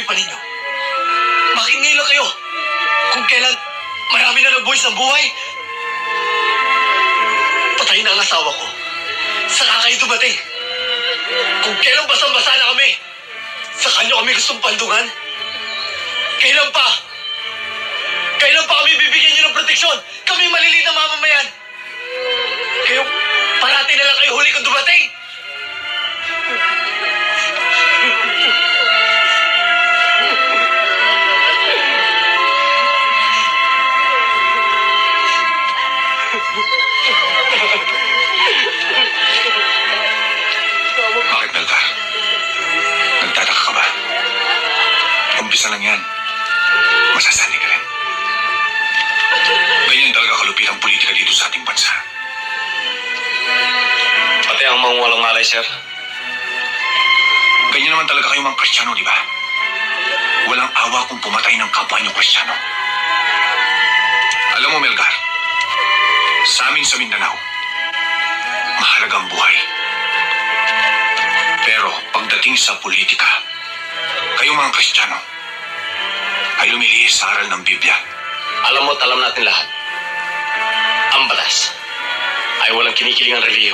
sinasabi pa ninyo. Ngayon lang kayo? Kung kailan marami na nagbuwis ng buhay. Patay na ang asawa ko. Saka kayo dumating. Kung kailan basang-basa na kami. Sa kanyo kami gustong pandungan. Kailan pa? Kailan pa kami bibigyan nyo ng proteksyon? Kami maliliit na mamamayan. Kayo, parati na lang kayo huli kung dumating. Bakit, Melgar? Nagtataka ka ba? Umpisa lang yan. Masasali ka rin. Ganyan talaga kalupit ang politika dito sa ating bansa. Pati ang mga walang malay, sir. Ganyan naman talaga kayo mga Kristiyano, di ba? Walang awa kung pumatay ng kapwa niyong Kristiyano. Sa amin sa Mindanao, mahalaga ang buhay. Pero pagdating sa politika, kayo mga Kristiyano, ay lumilihis sa aral ng Biblia. Alam mo at alam natin lahat. Ang batas ay walang kinikiling ang relihiyon.